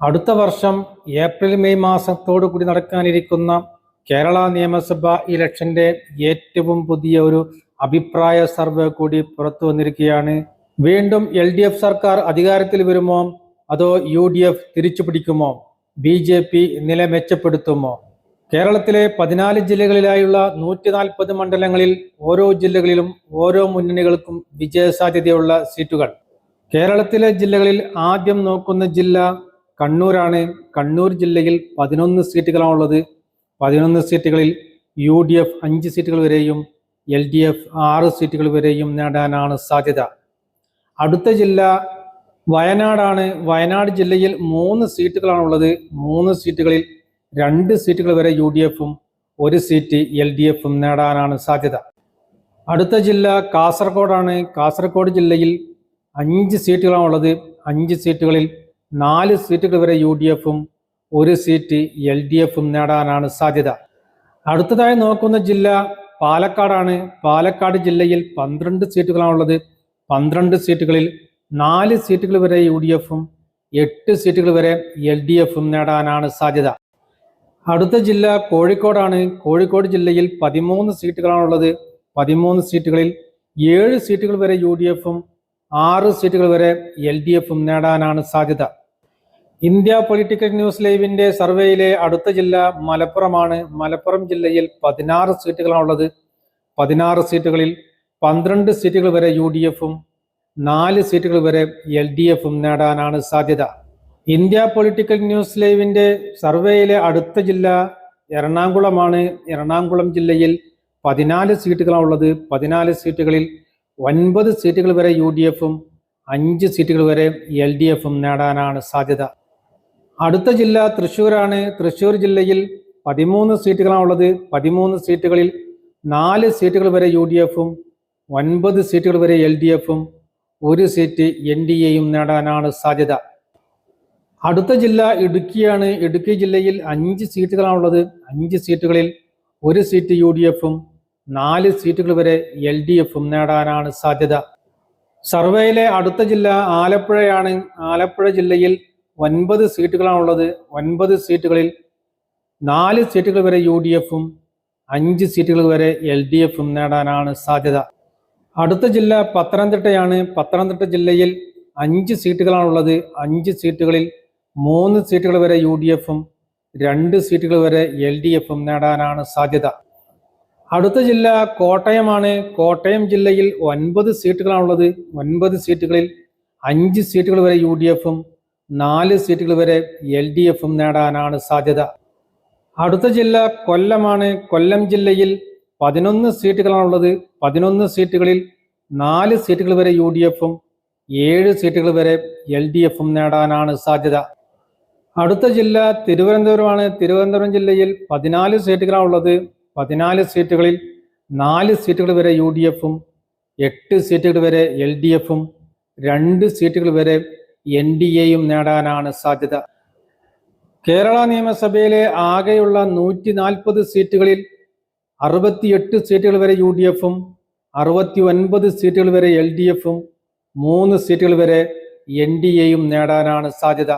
അടുത്ത വർഷം April May മാസത്തോടു കൂടി നടക്കാനിരിക്കുന്ന കേരള നിയമസഭാ ഇലക്ഷന്റെ ഏറ്റവും പുതിയ ഒരു അഭിപ്രായ സർവേ കൂടി പുറത്തു വന്നിരിക്കുകയാണ്. വീണ്ടും എൽ ഡി എഫ് സർക്കാർ അധികാരത്തിൽ വരുമോ? അതോ യു ഡി എഫ് തിരിച്ചു പിടിക്കുമോ? ബി ജെ പി നില മെച്ചപ്പെടുത്തുമോ? കേരളത്തിലെ പതിനാല് ജില്ലകളിലായുള്ള നൂറ്റി നാൽപ്പത് മണ്ഡലങ്ങളിൽ ഓരോ ജില്ലകളിലും ഓരോ മുന്നണികൾക്കും വിജയസാധ്യതയുള്ള സീറ്റുകൾ. കേരളത്തിലെ ജില്ലകളിൽ ആദ്യം നോക്കുന്ന ജില്ല കണ്ണൂരാണ്. കണ്ണൂർ ജില്ലയിൽ പതിനൊന്ന് സീറ്റുകളാണുള്ളത്. പതിനൊന്ന് സീറ്റുകളിൽ യു ഡി എഫ് അഞ്ച് സീറ്റുകൾ വരെയും എൽ ഡി എഫ് ആറ് സീറ്റുകൾ വരെയും നേടാനാണ് സാധ്യത. അടുത്ത ജില്ല വയനാടാണ്. വയനാട് ജില്ലയിൽ മൂന്ന് സീറ്റുകളാണുള്ളത്. മൂന്ന് സീറ്റുകളിൽ രണ്ട് സീറ്റുകൾ വരെ യു ഡി എഫും ഒരു സീറ്റ് എൽ ഡി എഫും നേടാനാണ് സാധ്യത. അടുത്ത ജില്ല കാസർഗോഡാണ്. കാസർഗോഡ് ജില്ലയിൽ അഞ്ച് സീറ്റുകളാണുള്ളത്. അഞ്ച് സീറ്റുകളിൽ നാല് സീറ്റുകൾ വരെ യു ഡി എഫും ഒരു സീറ്റ് എൽ ഡി എഫും നേടാനാണ് സാധ്യത. അടുത്തതായി നോക്കുന്ന ജില്ല പാലക്കാടാണ്. പാലക്കാട് ജില്ലയിൽ പന്ത്രണ്ട് സീറ്റുകളാണുള്ളത്. പന്ത്രണ്ട് സീറ്റുകളിൽ നാല് സീറ്റുകൾ വരെ യു ഡി എഫും എട്ട് സീറ്റുകൾ വരെ എൽ ഡി എഫും നേടാനാണ് സാധ്യത. അടുത്ത ജില്ല കോഴിക്കോടാണ്. കോഴിക്കോട് ജില്ലയിൽ പതിമൂന്ന് സീറ്റുകളാണുള്ളത്. പതിമൂന്ന് സീറ്റുകളിൽ ഏഴ് സീറ്റുകൾ വരെ യു ഡി എഫും ആറ് സീറ്റുകൾ വരെ എൽ ഡി എഫും നേടാനാണ് സാധ്യത. ഇന്ത്യ പൊളിറ്റിക്കൽ ന്യൂസ് ലൈവിന്റെ സർവേയിലെ അടുത്ത ജില്ല മലപ്പുറമാണ്. മലപ്പുറം ജില്ലയിൽ പതിനാറ് സീറ്റുകളാണുള്ളത്. പതിനാറ് സീറ്റുകളിൽ പന്ത്രണ്ട് സീറ്റുകൾ വരെ യു ഡി എഫും നാല് സീറ്റുകൾ വരെ എൽ ഡി എഫും നേടാനാണ് സാധ്യത. ഇന്ത്യ പൊളിറ്റിക്കൽ ന്യൂസ് ലൈവിന്റെ സർവേയിലെ അടുത്ത ജില്ല എറണാകുളമാണ്. എറണാകുളം ജില്ലയിൽ പതിനാല് സീറ്റുകളാണുള്ളത്. പതിനാല് സീറ്റുകളിൽ ഒൻപത് സീറ്റുകൾ വരെ യു ഡി എഫും അഞ്ച് സീറ്റുകൾ വരെ എൽ ഡി എഫും നേടാനാണ് സാധ്യത. അടുത്ത ജില്ല തൃശ്ശൂരാണ്. തൃശ്ശൂർ ജില്ലയിൽ പതിമൂന്ന് സീറ്റുകളാണുള്ളത് പതിമൂന്ന് സീറ്റുകളിൽ നാല് സീറ്റുകൾ വരെ യു ഡി എഫും ഒൻപത് സീറ്റുകൾ വരെ എൽ ഡി എഫും ഒരു സീറ്റ് എൻ ഡി എയും നേടാനാണ് സാധ്യത. അടുത്ത ജില്ല ഇടുക്കിയാണ്. ഇടുക്കി ജില്ലയിൽ അഞ്ച് സീറ്റുകളാണുള്ളത് അഞ്ച് സീറ്റുകളിൽ ഒരു സീറ്റ് യു ഡി എഫും നാല് സീറ്റുകൾ വരെ എൽ ഡി എഫും നേടാനാണ് സാധ്യത. സർവേയിലെ അടുത്ത ജില്ല ആലപ്പുഴയാണ്. ആലപ്പുഴ ജില്ലയിൽ ഒൻപത് സീറ്റുകളാണുള്ളത് ഒൻപത് സീറ്റുകളിൽ നാല് സീറ്റുകൾ വരെ യു ഡി എഫും അഞ്ച് സീറ്റുകൾ വരെ എൽ ഡി എഫും നേടാനാണ് സാധ്യത. അടുത്ത ജില്ല പത്തനംതിട്ടയാണ്. പത്തനംതിട്ട ജില്ലയിൽ അഞ്ച് സീറ്റുകളാണുള്ളത് അഞ്ച് സീറ്റുകളിൽ മൂന്ന് സീറ്റുകൾ വരെ യു ഡി എഫും രണ്ട് സീറ്റുകൾ വരെ എൽ ഡി എഫും നേടാനാണ് സാധ്യത. അടുത്ത ജില്ല കോട്ടയമാണ്. കോട്ടയം ജില്ലയിൽ ഒൻപത് സീറ്റുകളാണുള്ളത്. ഒൻപത് സീറ്റുകളിൽ അഞ്ച് സീറ്റുകൾ വരെ യു ഡി എഫും നാല് സീറ്റുകൾ വരെ എൽ ഡി എഫും നേടാനാണ് സാധ്യത. അടുത്ത ജില്ല കൊല്ലമാണ്. കൊല്ലം ജില്ലയിൽ പതിനൊന്ന് സീറ്റുകളാണുള്ളത്. പതിനൊന്ന് സീറ്റുകളിൽ നാല് സീറ്റുകൾ വരെ യു ഡി എഫും ഏഴ് സീറ്റുകൾ വരെ എൽ ഡി എഫും നേടാനാണ് സാധ്യത. അടുത്ത ജില്ല തിരുവനന്തപുരമാണ്. തിരുവനന്തപുരം ജില്ലയിൽ പതിനാല് സീറ്റുകളാണുള്ളത്. പതിനാല് സീറ്റുകളിൽ നാല് സീറ്റുകൾ വരെ യു ഡി എഫും എട്ട് സീറ്റുകൾ വരെ എൽ ഡി എഫും രണ്ട് സീറ്റുകൾ വരെ എൻ ഡി എയും നേടാനാണ് സാധ്യത. കേരള നിയമസഭയിലെ ആകെയുള്ള നൂറ്റി നാൽപ്പത് സീറ്റുകളിൽ അറുപത്തിയെട്ട് സീറ്റുകൾ വരെ യു ഡി എഫും അറുപത്തി ഒൻപത് സീറ്റുകൾ വരെ എൽ ഡി എഫും മൂന്ന് സീറ്റുകൾ വരെ എൻ ഡി എയും നേടാനാണ് സാധ്യത.